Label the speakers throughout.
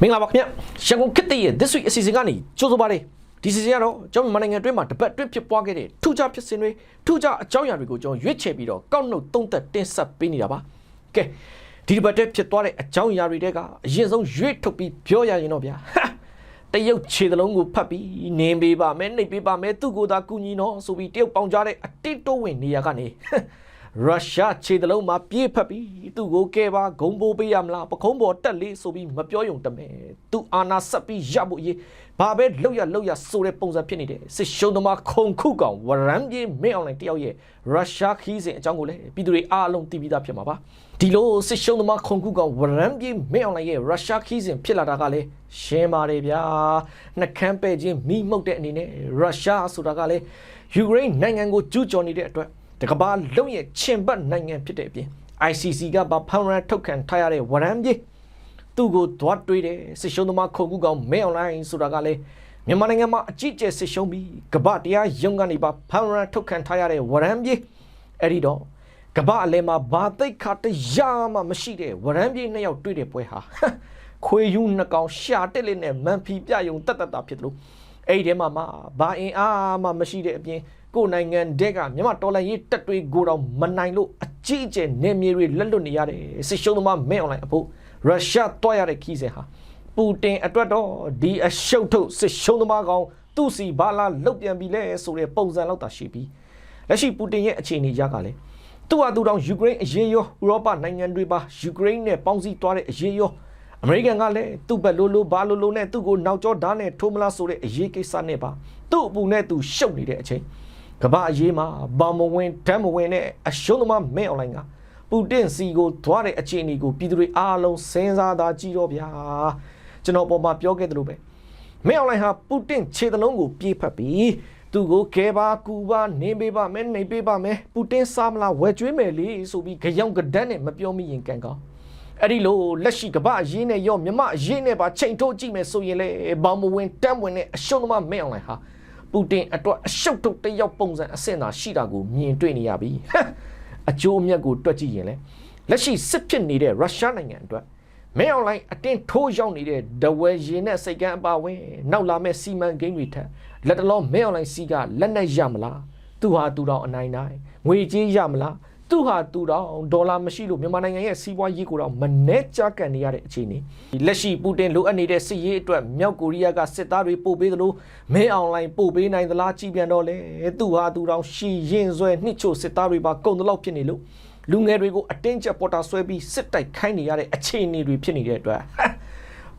Speaker 1: မင်္ဂလာပါခင်ဗျရန်ကုန်ခေတ်တည်းရဲ့ this week အစီအစဉ်ကနေကြိုးစားပါရစေဒီစီစဉ်ကတော့ကျွန်တော်မြန်မာနိုင်ငံအတွင်းမှာတပတ်အတွင်းဖြစ်ပွားခဲ့တဲ့ထူးခြားဖြစ်စဉ်တွေထူးခြားအကြောင်းအရာတွေကိုကျွန်တော်ရွေးချယ်ပြီးတော့ကောက်နှုတ်သုံးသက်တင်ဆက်ပေးနေတာပါကဲဒီတပတ်အတွင်းဖြစ်သွားတဲ့အကြောင်းအရာတွေတဲကအရင်ဆုံးရွေးထုတ်ပြီးပြောရရင်တော့ဗျာတရုတ်ခြေသလုံးကိုဖတ်ပြီးနင်းပေးပါမယ်နှိပ်ပေးပါမယ်သူ့ကိုယ်သာကူညီနော်ဆိုပြီးတရုတ်ပေါင်ကြားတဲ့အတိတ်တိုးဝင်နေရာကနေ ရုရှားခြေတလုံးမှာပြေးဖက်ပြီးသူ့ကိုကဲပါဂုံပိုးပေးရမလားပခုံးပေါ်တက်လေးဆိုပြီးမပြောယုံတမဲသူအာနာဆက်ပြီးရဖို့ရေးဘာပဲလောက်ရလောက်ရဆိုတဲ့ပုံစံဖြစ်နေတဲ့စစ်ရှုံးသမားခုံခုကောင်ဝရမ်းပြေးမင်းအောင်လိုင်းတယောက်ရဲ့ရုရှားခီးစဉ်အကြောင်းကိုလည်းပြည်သူတွေအားလုံးသိပြီးသားဖြစ်မှာပါဒီလိုစစ်ရှုံးသမားခုံခုကောင်ဝရမ်းပြေးမင်းအောင်လိုင်းရဲ့ရုရှားခီးစဉ်ဖြစ်လာတာကလည်းရှင်းပါတယ်ဗျာနှကမ်းပဲ့ချင်းမိမှုတ်တဲ့အနေနဲ့ရုရှားဆိုတာကလည်းယူကရိန်းနိုင်ငံကိုကျူးကျော်နေတဲ့အတွက် တကဘာလုံးရဲ့ချင်ပတ်နိုင်ငံဖြစ်တဲ့အပြင် ICC ကဗဖန်ရန်ထုတ်ခံထားရတဲ့ဝရမ်းပြေသူ့ကိုသွားတွေးတယ်စစ်ရှုံးသမားခုံကူကောင်မဲအွန်လိုင်းဆိုတာကလည်းမြန်မာနိုင်ငံမှာအကြီးကျယ်စစ်ရှုံးပြီးကမ္ဘာတရားရုံးကနေပါဖန်ရန်ထုတ်ခံထားရတဲ့ဝရမ်းပြေအဲ့ဒီတော့ကမ္ဘာအလဲမှာဘာသိက်ခါတရားမှမရှိတဲ့ဝရမ်းပြေနှစ်ယောက်တွေ့တဲ့ပွဲဟာခွေယူနှစ်ကောင်ရှာတက်လေးနဲ့မန်ဖီပြယုံတက်တက်တာဖြစ်တယ်လို့အဲ့ဒီထဲမှာမှဘာအင်အားမှမရှိတဲ့အပြင် ကိုယ်နိုင်ငံတက်ကမြန်မာတော်လိုင်းရေးတက်တွေကိုတော့မနိုင်လို့အကြီးအကျယ်နေမြေတွေလက်လွတ်နေရတယ်စစ်ရှုံးသမားမဲအွန်လိုင်းအဖို့ရုရှားတွားရတဲ့ခီးစဉ်ဟာပူတင်အတွက်တော့ဒီအရှုပ်ထုတ်စစ်ရှုံးသမားကောင်သူ့စီဘာလာလုတ်ပြန်ပြီလဲဆိုတဲ့ပုံစံလောက်သာရှိပြီးလက်ရှိပူတင်ရဲ့အခြေအနေရကလည်းသူ့ဟာသူတောင်ယူကရိန်းအရေးရောဥရောပနိုင်ငံတွေပါယူကရိန်းနဲ့ပေါင်းစည်းသွားတဲ့အရေးရောအမေရိကန်ကလည်းသူ့ဘက်လိုလိုဘာလိုလိုနဲ့သူ့ကိုနောက်ကျောဓာတ်နဲ့ထိုးမလားဆိုတဲ့အရေးကိစ္စနဲ့ပါသူ့အပူနဲ့သူရှုပ်နေတဲ့အချိန် ကမ္ဘာအရေးမှာဘောင်မဝင်ဓာတ်မဝင်နဲ့အရှုံးသမားမဲအွန်လိုင်းကပူတင်စီကိုသွားတဲ့အခြေအနေကိုပြည်သူတွေအားလုံးစဉ်းစားသာကြည့်တော့ဗျာကျွန်တော်ပေါ်မှာပြောခဲ့သလိုပဲမဲအွန်လိုင်းဟာပူတင်ခြေသလုံးကိုပြေးဖက်ပြီးသူကိုကဲပါကူပါနေပေးပါမယ်နေပေးပါမယ်ပူတင်စားမလားဝယ်ကျွေးမယ်လေဆိုပြီးကြောင်ကဒန်းနဲ့မပြောမိရင်ကံကောင်းအဲ့ဒီလိုလက်ရှိကမ္ဘာအရေးနဲ့ရောမြမအရေးနဲ့ပါချိန်ထိုးကြည့်မယ်ဆိုရင်လေဘောင်မဝင်တမ်းဝင်တဲ့အရှုံးသမားမဲအွန်လိုင်းဟာ ပူတင်အတွက်အရှုပ်ထုတ်တစ်ယောက်ပုံစံအဆင့်သာရှိတာကိုမြင်တွေ့နေရပြီအကျိုးအမြတ်ကိုတွက်ကြည့်ရင်လေလက်ရှိစစ်ဖြစ်နေတဲ့ရုရှားနိုင်ငံအတွက်မဲအွန်လိုင်းအတင်းထိုးရောက်နေတဲ့ဒဝဲရင်နဲ့စိတ်ကန်းအပါဝင်နောက်လာမဲ့စီမံကိန်းတွေထက်လက်တလောမဲအွန်လိုင်းစီကလက်နဲ့ရမလားသူဟာသူတော်အနိုင်နိုင်ငွေကြေးရမလား သူဟာသူတော်ဒေါ်လာမရှိလို့မြန်မာနိုင်ငံရဲ့စီးပွားရေးကိုတော့မနှဲကြကန်နေရတဲ့အခြေအနေဒီလက်ရှိပူတင်လိုအပ်နေတဲ့စစ်ရေးအတွက်မြောက်ကိုရီးယားကစစ်သားတွေပို့ပေးသလိုမဲအွန်လိုင်းပို့ပေးနိုင်သလားကြည်ပြန်တော့လေသူဟာသူတော်ရှီရင်ဆွဲနှစ်ချို့စစ်သားတွေပါကုန်တလောက်ဖြစ်နေလို့လူငယ်တွေကိုအတင်းကျပ်ပေါ်တာဆွဲပြီးစစ်တိုက်ခိုင်းနေရတဲ့အခြေအနေတွေဖြစ်နေတဲ့အတွက်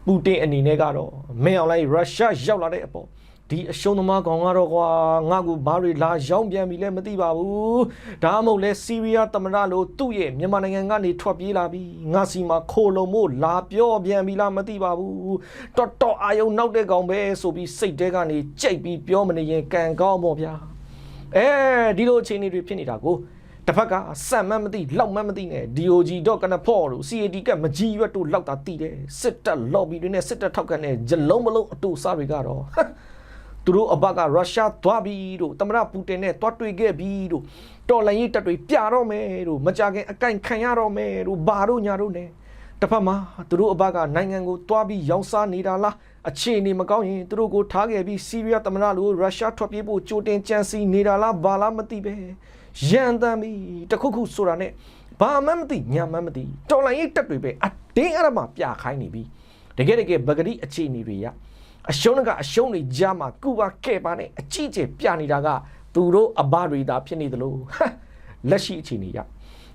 Speaker 1: ပူတင်အနေနဲ့ကတော့မင်းအောင်လိုက်ရုရှားရောက်လာတဲ့အပေါ် ဒီအရှုံးသမားကောင်ကတော့ကွာငါ့ကိုဘာတွေလာရောက်ပြန်ပြီလဲမသိပါဘူးဒါမှမဟုတ်လဲစီးရီးယားသမ္မတလို့သူ့ရဲ့မြန်မာနိုင်ငံကနေထွက်ပြေးလာပြီးငါစီမှာခိုလုံမို့လာပြောပြန်ပြီလားမသိပါဘူးတော်တော်အာယုံနောက်တဲ့ကောင်ပဲဆိုပြီးစိတ်တဲကနေကြိတ်ပြီးပြောမနေရင်ကံကောင်းပေါ့ဗျာအဲဒီလိုအခြေအနေတွေဖြစ်နေတာကိုတစ်ဖက်ကစံမှန်းမသိလောက်မှန်းမသိနဲ့ DOG တော့ကနဖော့လို့ CAD ကမကြီးရွက်တို့လောက်တာတည်တယ်စစ်တပ် lobby တွေနဲ့စစ်တပ်ထောက်ကန်တဲ့ဂျလုံးမလုံးအတူစားတွေကတော့ သူတို့အဘကရုရှားသွားပြီတို့သမရပူတင်နဲ့တွားတွေ့ခဲ့ပြီတို့တော်လိုင်းရေးတပ်တွေပြတော့မယ်တို့မကြခင်အကန့်ခံရတော့မယ်တို့ဘာတို့ညာတို့ ਨੇ တစ်ဖက်မှာသူတို့အဘကနိုင်ငံကိုတွားပြီးရောင်းစားနေတာလားအခြေအနေမကောင်းရင်သူတို့ကိုထားခဲ့ပြီးစီးရီးယားသမရလိုရုရှားထွက်ပြေးဖို့ကြိုတင်ကြံစီနေတာလားဘာလားမသိပဲရန်တမ်းပြီးတခုခုဆိုတာနဲ့ဘာမှမသိညာမှမသိတော်လိုင်းရေးတပ်တွေပဲအတင်းအရမပြခိုင်းနေပြီတကယ်တကယ်ဗဂတိအခြေအနေတွေရ အရှုံးကအရှုံးတွေကြားမှာကုပါခဲ့ပါနဲ့အကြည့်ကျပြနေတာကသူတို့အဘတွေသာဖြစ်နေသလိုဟမ်လက်ရှိအခြေအနေရ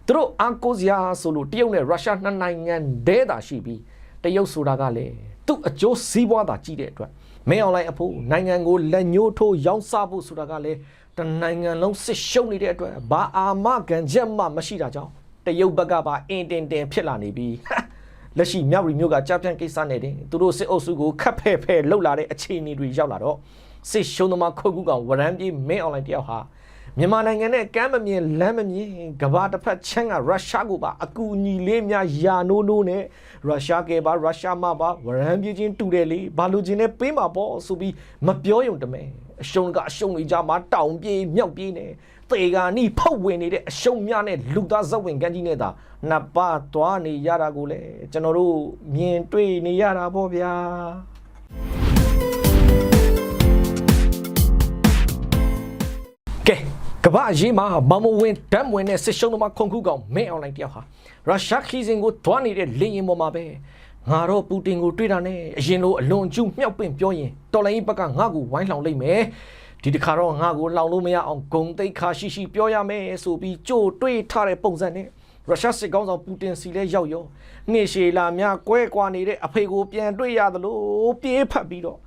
Speaker 1: သူတို့အာကိုစရာဆိုလို့တရုတ်နဲ့ရုရှားနှစ်နိုင်ငံဒဲတာရှိပြီးတရုတ်ဆိုတာကလည်းသူ့အကျိုးစီးပွားသာကြည့်တဲ့အတွက်မင်းအွန်လိုင်းအဖို့နိုင်ငံကိုလက်ညှိုးထိုးရောင်းစားဖို့ဆိုတာကလည်းတနိုင်ငံလုံးစစ်ရှုံးနေတဲ့အတွက်ဘာအာမခံချက်မှမရှိတာကြောင့်တရုတ်ဘက်ကပါအင်တင်တင်ဖြစ်လာနေပြီးဟမ် လက်ရှိမြောက်ရီမျိုးကကြားပြန်ကိစ္စနဲ့တင်သူတို့စစ်အုပ်စုကိုခတ်ဖဲ့ဖဲ့လှုပ်လာတဲ့အခြေအနေတွေရောက်လာတော့စစ်ရှုံးသမားခုတ်ကူကောင်ဝရမ်းပြေးမင်းအွန်လိုင်းတယောက်ဟာမြန်မာနိုင်ငံနဲ့ကမ်းမမြင်လမ်းမမြင်ကဘာတစ်ဖက်ချမ်းကရုရှားကိုပါအကူအညီလေးများယာနိုးနိုးနဲ့ရုရှားကဲပါရုရှားမပါဝရမ်းပြေးချင်းတူတယ်လေဘာလို့ချင်းနဲ့ပေးမှာပေါ့ဆိုပြီးမပြောယုံတမဲအရှုံးကအရှုံးတွေကြမှာတောင်ပြေးမြောက်ပြေးနဲ့ သေကာနီဖုတ်ဝင်နေတဲ့အရှုံးများနဲ့လူသားဇက်ဝင်ကန်းကြီးနဲ့သာနှစ်ပါးသွားနေရတာကိုလေကျွန်တော်တို့မြင်တွေ့နေရတာပေါ့ဗျာကဲကမ္ဘာအရေးမှာမမဝင်တမ်းဝင်တဲ့စစ်ရှုံးသမားခုန်ခုကောင်မင်းအွန်လိုင်းတယောက်ဟာရုရှားခီးစင်ကိုတွားနေတဲ့လင်းရင်ပေါ်မှာပဲငါတော့ပူတင်ကိုတွေ့တာနဲ့အရင်လိုအလွန်ကျူးမြောက်ပင့်ပြောရင်တော်လိုင်းဘက်ကငါ့ကိုဝိုင်းလောင်လိုက်မယ် ဒီတခါတော့ငါ့ကိုလောင်လို့မရအောင်ဂုံတိတ်ခါရှိရှိပြောရမယ်ဆိုပြီးကြို့တွေးထားတဲ့ပုံစံနဲ့ရုရှားစစ်ကောင်းဆောင်ပူတင်စီလဲရောက်ရောနှိရှေလာများကွဲကွာနေတဲ့အဖေကိုပြန်တွေ့ရသလိုပြေးဖက်ပြီးတော့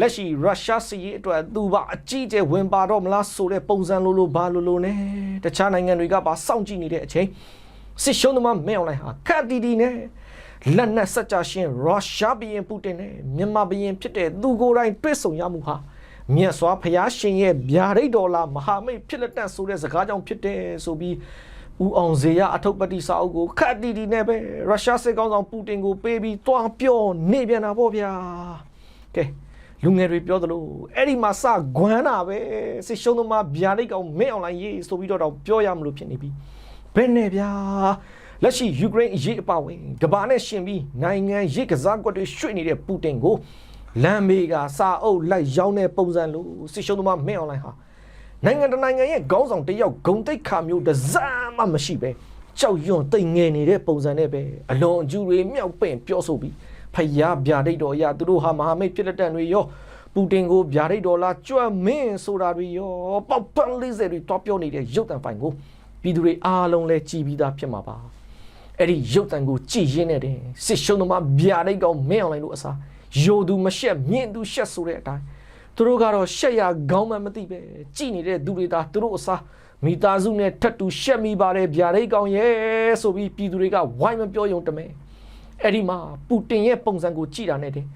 Speaker 1: လက်ရှိရုရှားစစ်ရေးအတွက်သူပါအကြီးကျယ်ဝင်ပါတော့မလားဆိုတဲ့ပုံစံလိုလိုဘာလိုလိုနဲ့တခြားနိုင်ငံတွေကပါစောင့်ကြည့်နေတဲ့အချိန်စစ်ရှုံးသမားမင်းအောင်လှိုင်ဟာခက်တီတီနဲ့လက်နက်စကြရှင်ရုရှားဘီရင်ပူတင်နဲ့မြန်မာဘီရင်ဖြစ်တဲ့သူကိုယ်တိုင်တွေ့ဆုံရမှုဟာ မြတ်စွာဘုရားရှင်ရဲ့ဗျာဒိတ်တော်လာမဟာမိတ်ဖြစ်လက်တန့်ဆိုတဲ့စကားကြောင့်ဖြစ်တယ်ဆိုပြီးဦးအောင်ဇေယအထုပ်ပတိစာအုပ်ကိုခက်တီတီနဲ့ပဲရုရှားစစ်ကောင်းဆောင်ပူတင်ကိုပေးပြီးတွားပြောနေပြန်တာပေါ့ဗျာကဲလူငယ်တွေပြောသလိုအဲ့ဒီမှာစဂွမ်းတာပဲစစ်ရှုံးသမားဗျာဒိတ်ကောင်မင်းအွန်လိုင်းရေးဆိုပြီးတော့တော့ပြောရမလို့ဖြစ်နေပြီဘယ်နဲ့ဗျာလက်ရှိယူကရိန်းအရေးအပါဝင်ကမ္ဘာနဲ့ရှင်ပြီးနိုင်ငံရေးကစားကွက်တွေရွှေ့နေတဲ့ပူတင်ကို လမ်းမေးကစာအုပ်လိုက်ရောင်းတဲ့ပုံစံလို့စစ်ရှုံးသမားမင်းအွန်လိုင်းဟာနိုင်ငံတနိုင်ငံရဲ့ခေါင်းဆောင်တစ်ယောက်ဂုံတိတ်ခါမျိုးတစ်စမ်းမှမရှိပဲကြောက်ရွံ့တိမ်ငယ်နေတဲ့ပုံစံနဲ့ပဲအလွန်အကျူတွေမြောက်ပင့်ပြောဆိုပြီးဖယားဗျာဒိတ်တော်အရာသူတို့ဟာမဟာမိတ်ဖြစ်တဲ့တန်တွေရောပူတင်ကိုဗျာဒိတ်တော်လားကြွမင်းဆိုတာတွေရောပေါက်ပန်းလေးစဲတွေတွားပြောနေတဲ့ရုပ်တံဖိုင်ကိုပြည်သူတွေအားလုံးလဲကြည်ပြီးသားဖြစ်မှာပါအဲ့ဒီရုပ်တံကိုကြည်ရင်းနဲ့တဲ့စစ်ရှုံးသမားဗျာဒိတ်ကောင်မင်းအောင်လိုက်လို့အစား ယိုသူမရှက်မြင့်သူရှက်ဆိုတဲ့အတိုင်းသူတို့ကတော့ရှက်ရခေါင်းမှမသိပဲကြည်နေတဲ့သူတွေသာသူတို့အစားမိသားစုနဲ့ထပ်တူရှက်မိပါတယ်ဗျာဒိတ်ကောင်ရဲ့ဆိုပြီးပြည်သူတွေကဝိုင်းမပြောယုံတမဲအဲ့ဒီမှာပူတင်ရဲ့ပုံစံကိုကြည်တာနဲ့တဲ့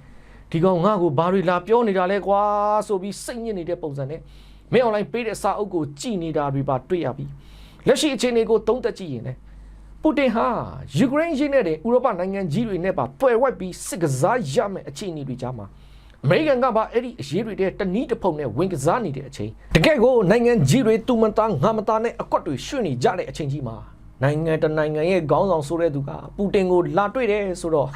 Speaker 1: ဒီကောင်ငါ့ကိုဘာတွေလာပြောနေတာလဲကွာဆိုပြီးစိတ်ညစ်နေတဲ့ပုံစံနဲ့မင်းအွန်လိုင်းပေးတဲ့စာအုပ်ကိုကြည်နေတာတွေပါတွေ့ရပြီလက်ရှိအခြေအနေကိုသုံးသပ်ကြည့်ရင်လည်း ပူတင်ဟာယူကရိန်းရင်းနဲ့တဲ့ဥရောပနိုင်ငံကြီးတွေနဲ့ပါပွဲဝိုက်ပြီးစစ်ကစားရမယ့်အခြေအနေတွေကြားမှာအမေရိကန်ကပါအဲ့ဒီအရေးတွေတဲ့တနည်းတစ်ဖုံနဲ့ဝင်ကစားနေတဲ့အချိန်တကယ့်ကိုနိုင်ငံကြီးတွေတူမသားငါမသားနဲ့အကွက်တွေရွှေ့နေကြတဲ့အချိန်ကြီးမှာနိုင်ငံတနိုင်ငံရဲ့ခေါင်းဆောင်ဆိုတဲ့သူကပူတင်ကိုလာတွေ့တယ်ဆိုတော့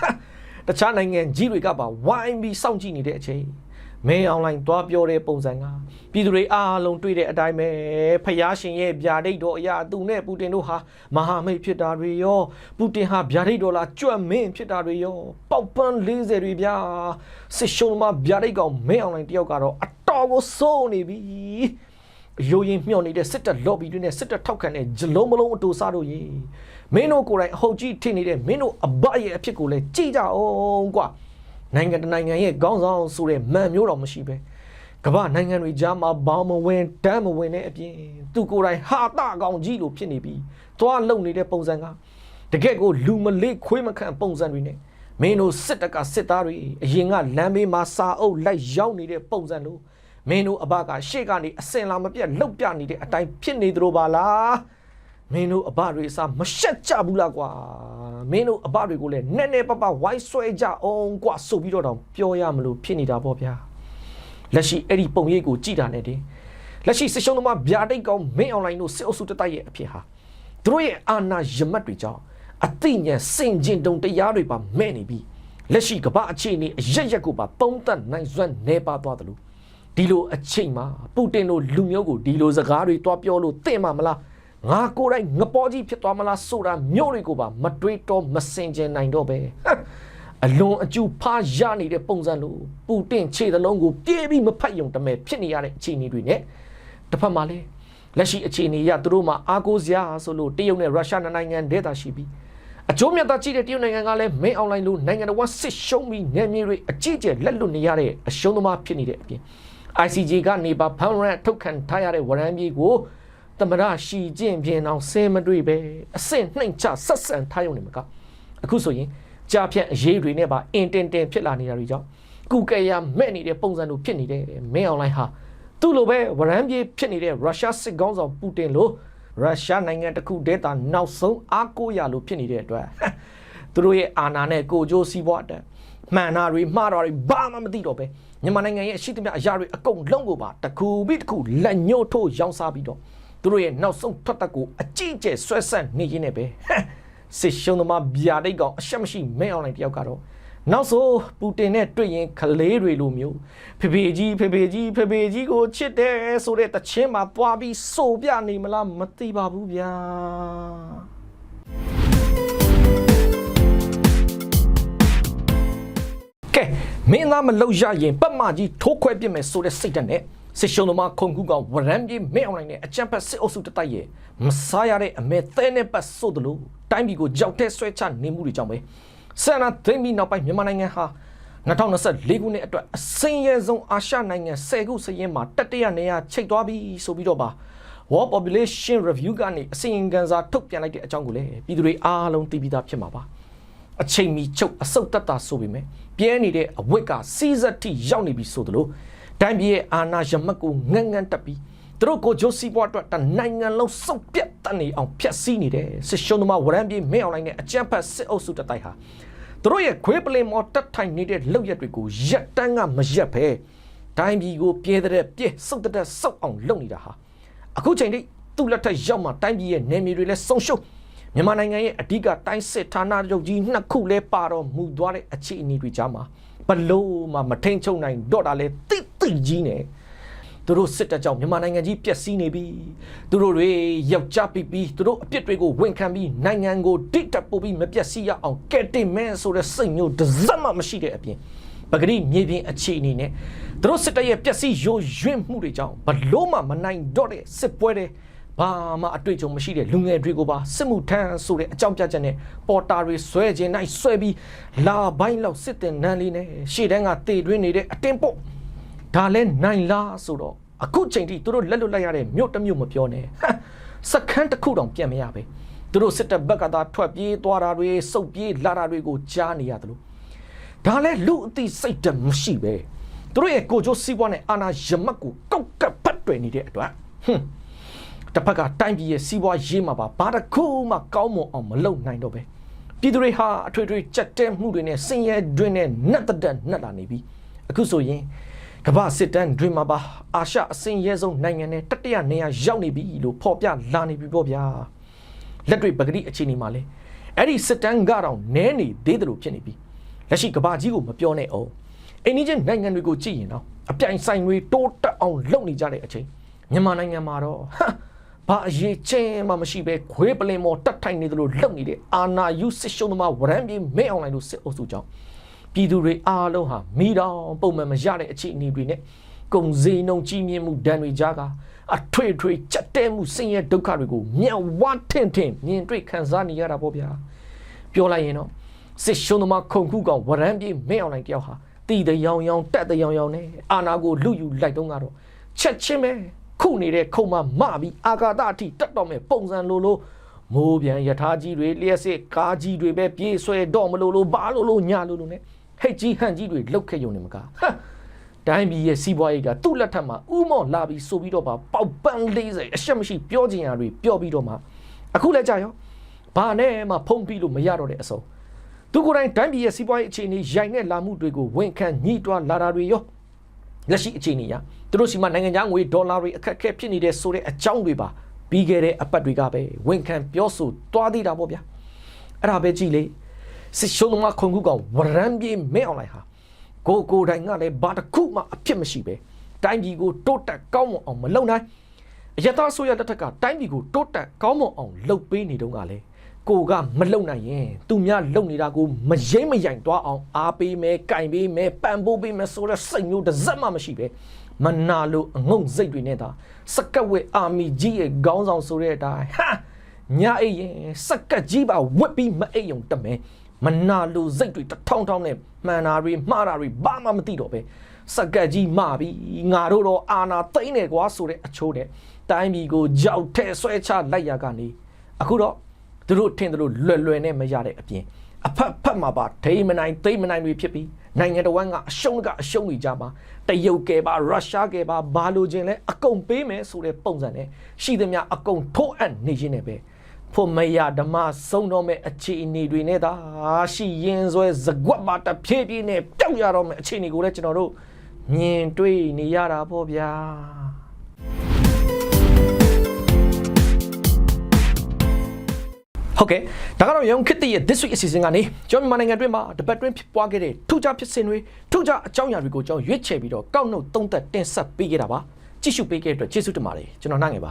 Speaker 1: တခြားနိုင်ငံကြီးတွေကပါဝိုင်းပြီးစောင့်ကြည့်နေတဲ့အချိန် မင်းအွန်လိုင်းသွားပြောတဲ့ပုံစံကပြည်သူတွေအားလုံးတွေ့တဲ့အတိုင်းပဲဖျားရှင်ရဲ့ဗျာဒိတ်တော်အရာသူနဲ့ပူတင်တို့ဟာမဟာမိတ်ဖြစ်တာတွေရောပူတင်ဟာဗျာဒိတ်တော်လာကြွမင်းဖြစ်တာတွေရောပေါက်ပန်း40တွေဗျာစစ်ရှုံးမှာဗျာဒိတ်ကောင်မင်းအွန်လိုင်းတယောက်ကတော့အတော်ကိုစိုးနေပြီရိုးရင်မျှော်နေတဲ့စစ်တပ် lobby တွေနဲ့စစ်တပ်ထောက်ခံတဲ့ဂျလုံးမလုံးအတူစားတို့ရေမင်းတို့ကိုယ်တိုင်အဟုတ်ကြီးထင်နေတဲ့မင်းတို့အဘရဲ့အဖြစ်ကိုလည်းကြည့်ကြအောင်ကွာ နိုင်ငံတနိုင်ငံရဲ့ခေါင်းဆောင်ဆိုတဲ့မန်မျိုးတော်မရှိပဲကမ္ဘာနိုင်ငံတွေကြားမှာဘောင်းမဝင်တမ်းမဝင်တဲ့အပြင်သူကိုယ်တိုင်ဟာတာကောင်ကြီးလိုဖြစ်နေပြီးသွားလုံနေတဲ့ပုံစံကတကယ့်ကိုလူမလေးခွေးမခန့်ပုံစံတွေနဲ့မင်းတို့စစ်တပ်ကစစ်သားတွေအရင်ကလမ်းဘေးမှာစာအုပ်လိုက်ရောက်နေတဲ့ပုံစံလိုမင်းတို့အဘကရှေ့ကနေအစင်လာမပြတ်လှုပ်ပြနေတဲ့အတိုင်းဖြစ်နေသလိုပါလား မင်းတို့အဘတွေအစားမရှက်ကြဘူးလားကွာမင်းတို့အဘတွေကိုလည်းနက်နက်ပပဝိုင်းဆွဲကြအောင်ကွာဆိုပြီးတော့တောင်ပြောရမလို့ဖြစ်နေတာပေါ့ဗျာလက်ရှိအဲ့ဒီပုံရိပ်ကိုကြည်တာနဲ့တင်လက်ရှိစစ်ရှုံးသမားဗျာဒိတ်ကောင်မင်းအွန်လိုင်းတို့စစ်အုပ်စုတတိုက်ရဲ့အဖြစ်ဟာသူတို့ရဲ့အာဏာရမတ်တွေကြောင့်အသိဉာဏ်စင်ကျင်တုံတရားတွေပါမဲ့နေပြီးလက်ရှိကမ္ဘာအခြေအနေအရက်ရက်ကိုပါသုံးသပ်နိုင်စွမ်းနေပါသွားတယ်လို့ဒီလိုအချိန်မှာပူတင်တို့လူမျိုးကိုဒီလိုစကားတွေတွားပြောလို့သိမှာမလား ငါကိုယ်တိုင်ငပေါ်ကြီးဖြစ်သွားမလားဆိုတာမျိုးတွေကိုပါမတွေးတော့မစင်ကြင်နိုင်တော့ပဲအလွန်အကျူဖားရနေတဲ့ပုံစံလိုပူတင်ခြေသလုံးကိုပြေးပြီးမဖတ်ယုံတမဲဖြစ်နေရတဲ့အခြေအနေတွေနဲ့တစ်ဖက်မှာလည်းလက်ရှိအခြေအနေရသူတို့မှာအာကိုစရာဆိုလို့တရုတ်နဲ့ရုရှားနိုင်ငံဒေသရှိပြီးအကျိုးမြတ်သားကြည့်တဲ့တရုတ်နိုင်ငံကလည်းမင်းအွန်လိုင်းလိုနိုင်ငံတော်စစ်ရှုံးပြီးနယ်မြေတွေအကြီးအကျယ်လက်လွတ်နေရတဲ့အရှုံးသမားဖြစ်နေတဲ့အပြင် ICJ ကနေပါဖန်ရန်ထုတ်ခံထားရတဲ့ဝရမ်းပြေးကို သမရရှီကျင့်ပြင်းအောင်ဆဲမတွေ့ပဲအဆင့်နှိမ်ချဆက်ဆံထားရုံနဲ့မကအခုဆိုရင်ကြာဖြန့်အရေးတွေနဲ့ပါအင်တင်တင်ဖြစ်လာနေတာတွေကြောင့်ကုကဲရမဲ့နေတဲ့ပုံစံလိုဖြစ်နေတဲ့မင်းအွန်လိုင်းဟာသူ့လိုပဲဝရမ်းပြေးဖြစ်နေတဲ့ရုရှားစစ်ကောင်းဆောင်ပူတင်လိုရုရှားနိုင်ငံတစ်ခုဒေသနောက်ဆုံးအားကိုးရလို့ဖြစ်နေတဲ့အတွက်သူတို့ရဲ့အာဏာနဲ့ကိုကြိုးစီးပွားအတွက်မှန်တာတွေမှားတာတွေဘာမှမသိတော့ပဲမြန်မာနိုင်ငံရဲ့ရှိသမျှအရာတွေအကုန်လုံးကိုပါတစ်ခုပြီးတစ်ခုလက်ညှိုးထိုးရောင်းစားပြီးတော့ သူတို့ရဲ့နောက်ဆုံးထွက်သက်ကိုအကြီးအကျယ်ဆွဲဆက်နေရင်းနဲ့ပဲဟမ်စစ်ရှုံးသမားဗျာဒိတ်ကောင်အရှက်မရှိမဲအောင်လိုက်တယောက်ကတော့နောက်ဆိုပူတင်နဲ့တွေ့ရင်ခလေးတွေလိုမျိုးဖေဖေကြီးဖေဖေကြီးဖေဖေကြီးကိုချစ်တယ်ဆိုတဲ့တခြင်းမှာသွားပြီးစိုးပြနေမလားမသိပါဘူးဗျာကဲမင်းသားမလောက်ရရင်ပတ်မကြီးထိုးခွဲပြစ်မယ်ဆိုတဲ့စိတ်ဓာတ်နဲ့ စစ်ရှုံးသမားခုံကူကောင်ဝရမ်းပြေးမင်းအောင်လိုက်တဲ့အကြံဖက်စစ်အုပ်စုတတိုက်ရဲ့မစားရတဲ့အမဲသဲနဲ့ပတ်ဆို့တယ်လို့တိုင်းပြည်ကိုကြောက်တဲ့ဆွဲချနေမှုတွေကြောင့်ပဲဆန္ဒသိမ်းပြီးနောက်ပိုင်းမြန်မာနိုင်ငံဟာ2024ခုနှစ်အတွက်အစင်းရဲဆုံးအာရှနိုင်ငံ10ခုစည်ရင်မှာတတိယနေရာချိတ်သွားပြီဆိုပြီးတော့ပါ World Population Review ကနေအစီရင်ခံစာထုတ်ပြန်လိုက်တဲ့အကြောင်းကိုလည်းပြည်သူတွေအားလုံးသိပြီးသားဖြစ်မှာပါအချိန်မီချုပ်အစုပ်တက်တာဆိုပေမဲ့ပြဲနေတဲ့အဝိတ်ကစီးစက်ထိရောက်နေပြီဆိုသလို တန်ပြည်ရဲ့အာဏာရမတ်ကိုငန်းငန်းတက်ပြီးသူတို့ကိုဂျိုစီပွားအတွက်တနိုင်ငံလုံးစုပ်ပြတ်တတ်နေအောင်ဖျက်ဆီးနေတယ်စစ်ရှုံးသမားဝရမ်းပြေးမင်းအောင်လိုင်းနဲ့အကြမ်းဖက်စစ်အုပ်စုတတိုက်ဟာသူတို့ရဲ့ခွေးပလင်မော်တက်ထိုင်နေတဲ့လောက်ရက်တွေကိုရက်တန်းကမရက်ပဲတိုင်းပြည်ကိုပြဲတဲ့ပြဲစုပ်တဲ့စုပ်အောင်လုပ်နေတာဟာအခုချိန်ထိသူ့လက်ထက်ရောက်မှတိုင်းပြည်ရဲ့နေမြေတွေလည်းဆုံးရှုံးမြန်မာနိုင်ငံရဲ့အဓိကတိုင်းစစ်ဌာနချုပ်ကြီးနှစ်ခုလဲပါတော့မူသွားတဲ့အခြေအနေတွေကြားမှာ ဘလို့မှမထိန်ချုံနိုင်တော့တာလဲတိတိကြီးနေသူတို့စစ်တပ်ကြောင့်မြန်မာနိုင်ငံကြီးပျက်စီးနေပြီသူတို့တွေယောက်ျားပြီးပြီးသူတို့အပြစ်တွေကိုဝန်ခံပြီးနိုင်ငံကိုတိတက်ပို့ပြီးမပျက်စီးရအောင်ကဲတင်မဲဆိုတဲ့စိတ်မျိုးတစ်စက်မှမရှိတဲ့အပြင်ပဂရိမြေပြင်အခြေအနေနဲ့သူတို့စစ်တပ်ရဲ့ပျက်စီးယိုယွင်းမှုတွေကြောင့်ဘလို့မှမနိုင်တော့တဲ့စစ်ပွဲတွေ ဘာမှအတွေ့အကြုံမရှိတဲ့လူငယ်တွေကိုပါစစ်မှုထမ်းဆိုတဲ့အကြောင်းပြချက်နဲ့ပေါ်တာတွေဆွဲခြင်းနိုင်ဆွဲပြီးလာပိုင်းလောက်စစ်တင်နန်းလေးနဲ့ရှေ့တန်းကတေတွင်းနေတဲ့အတင်းပေါ့ဒါလဲနိုင်လားဆိုတော့အခုချိန်ထိသူတို့လက်လွတ်လိုက်ရတဲ့မြို့တစ်မြို့မပြောနဲ့ဟမ်စခန်းတစ်ခုတောင်ပြန်မရပဲသူတို့စစ်တပ်ဘက်ကသာထွက်ပြေးသွားတာတွေစုပ်ပြေးလာတာတွေကိုကြားနေရတယ်လို့ဒါလည်းလူအသိစိတ်ဓာတ်မရှိပဲသူတို့ရဲ့ကိုကြိုးစီးပွားနဲ့အာနာယမတ်ကိုကောက်ကပ်ဖတ်တွယ်နေတဲ့အတွက်ဟွန်း တစ်ဖက်ကတိုင်းပြည်ရဲ့စီးပွားရေးမှာပါဘာတစ်ခုမှကောင်းမွန်အောင်မလုပ်နိုင်တော့ပဲပြည်သူတွေဟာအထွေထွေကြက်တဲမှုတွေနဲ့ဆင်းရဲတွင်းနဲ့နှက်တက်တက်နှက်လာနေပြီအခုဆိုရင်ကမ္ဘာစစ်တမ်းတွင်မှာပါအာရှအစင်းရဲဆုံးနိုင်ငံနဲ့တတိယနေရာရောက်နေပြီလို့ဖော်ပြလာနေပြီပေါ့ဗျာလက်တွေ့ပဂတိအခြေအနေမှာလဲအဲ့ဒီစစ်တမ်းကတော့နဲနေသေးတယ်လို့ဖြစ်နေပြီလက်ရှိကဘာကြီးကိုမပြောနဲ့အောင်အိန္ဒိချင်းနိုင်ငံတွေကိုကြည့်ရင်တော့အပြိုင်ဆိုင်တွေတိုးတက်အောင်လုပ်နေကြတဲ့အချိန်မြန်မာနိုင်ငံမှာတော့ဟမ် ဘာအရေးချင်းမှမရှိပဲခွေးပလင်မော်တက်ထိုင်နေတယ်လို့လုပ်နေတဲ့အာနာယူစစ်ရှုံးသမားဝရမ်းပြေးမဲအောင်လိုင်းလို့စစ်အုပ်စုကြောင့်ပြည်သူတွေအားလုံးဟာမိတောင်ပုံမှန်မရတဲ့အခြေအနေတွေနဲ့ကုံစည်းနှုံကြီးမြင့်မှုဒဏ်တွေကြားကအထွေထွေကြက်တဲမှုဆင်းရဲဒုက္ခတွေကိုမြောက်ဝါထင်ထင်မြင်တွေ့ခံစားနေရတာပေါ့ဗျာပြောလိုက်ရင်တော့စစ်ရှုံးသမားခုံခုကောင်ဝရမ်းပြေးမဲအောင်လိုင်းတယောက်ဟာတီတရောင်ရောင်တက်တရောင်ရောင်နဲ့အာနာကိုလူယူလိုက်တော့ကတော့ချက်ချင်းပဲ ခုနေတဲ့ခုံမမပြီးအာကာသအထိတက်တော့မဲ့ပုံစံလိုလိုမိုးပြန်ယထာကြီးတွေလျှက်စစ်ကားကြီးတွေပဲပြေးဆွဲတော့မလို့လို့ဘာလို့လို့ညာလို့လို့ ਨੇ ဟိတ်ကြီးဟန်ကြီးတွေလုတ်ခဲ့ရုံနဲ့မကဟမ်တိုင်းပြည်ရဲ့စီးပွားရေးကသူ့လက်ထက်မှာဥမော့လာပြီးဆိုပြီးတော့ပါပေါက်ပန်း40အရှက်မရှိပြောချင်ရတွေပြောပြီးတော့မှအခုလည်းကြာရောဘာနဲ့မှဖုံးပြီးလို့မရတော့တဲ့အစုံသူကိုယ်တိုင်တိုင်းပြည်ရဲ့စီးပွားရေးအခြေအနေရိုင်နဲ့လာမှုတွေကိုဝန်ခံညှိတွားလာတာတွေရော လက်ရှိအခြေအနေရသူတို့စီမှာနိုင်ငံခြားငွေဒေါ်လာတွေအခက်အခဲဖြစ်နေတဲ့ဆိုတဲ့အကြောင်းတွေပါပြီးခဲ့တဲ့အပတ်တွေကပဲဝန်ခံပြောဆိုသွားသေးတာပေါ့ဗျာအဲ့ဒါပဲကြည့်လေစစ်ရှုံးသမားခုံခုကောင်ဝရမ်းပြေးမဲအောင်လိုက်ဟာကိုကိုတိုင်ကလည်းဘာတစ်ခုမှအဖြစ်မရှိပဲတိုင်းပြည်ကိုတိုးတက်ကောင်းမွန်အောင်မလုပ်နိုင်အယက်သားဆိုရလက်ထက်ကတိုင်းပြည်ကိုတိုးတက်ကောင်းမွန်အောင်လုပ်ပေးနေတော့ကလည်း ကိုကမလုံနိုင်ရင်သူများလုံနေတာကိုမရိမ့်မရိုင်သွားအောင်အားပေးမယ်၊ကင်ပေးမယ်၊ပံပိုးပေးမယ်ဆိုတဲ့စိတ်မျိုးတစ်စက်မှမရှိပဲမနာလို့အငုံစိတ်တွေနဲ့သာစကတ်ဝဲအာမီကြီးရဲ့ခေါင်းဆောင်ဆိုတဲ့အတိုင်းဟာညာအိပ်ရင်စကတ်ကြီးပါဝက်ပြီးမအိပ်ုံတက်မယ်မနာလို့စိတ်တွေတထောင်းထောင်းနဲ့မှန်တာတွေမှားတာတွေဘာမှမသိတော့ပဲစကတ်ကြီးမှာပြီးငါတို့တော့အာနာသိမ့်နေကွာဆိုတဲ့အချိုးနဲ့တိုင်းပြည်ကိုကြောက်ထဲဆွဲချလိုက်ရကနေအခုတော့ သူတို့ထင်သူတို့လွယ်လွယ်နဲ့မရတဲ့အပြင်အဖက်ဖက်မှာပါဒိမနိုင်သိမ့်မနိုင်တွေဖြစ်ပြီးနိုင်ငံတော်ကအရှုံးကအရှုံးတွေကြမှာတရုတ်ကဲပါရုရှားကဲပါဘာလို့ခြင်းလဲအကုန်ပေးမယ်ဆိုတဲ့ပုံစံနဲ့ရှိသမျှအကုန်ထိုးအပ်နေခြင်းနဲ့ပဲဖို့မရဓမ္မဆုံးတော့မဲ့အခြေအနေတွေနဲ့သာရှိရင်ဆွဲဇကွက်မှာတဖြည်းဖြည်းနဲ့ပျောက်ရတော့မဲ့အခြေအနေကိုလည်းကျွန်တော်တို့မြင်တွေ့နေရတာပေါ့ဗျာ ဟုတ်ကဲ့ဒါကတော့ရုံခစ်တရဲ့ this week အစီအစဉ်ကနေကျွန်တော်မြန်မာနိုင်ငံအတွင်းမှာတပတ်တွင်းဖြစ်ပွားခဲ့တဲ့ထူးခြားဖြစ်စဉ်တွေထူးခြားအကြောင်းအရာတွေကိုကျွန်တော်ရွေးချယ်ပြီးတော့ကောက်နှုတ်သုံးသက်တင်ဆက်ပေးခဲ့တာပါကြည့်ရှုပေးခဲ့တဲ့အတွက်ကျေးဇူးတင်ပါတယ်ကျွန်တော်နှာငယ်ပါ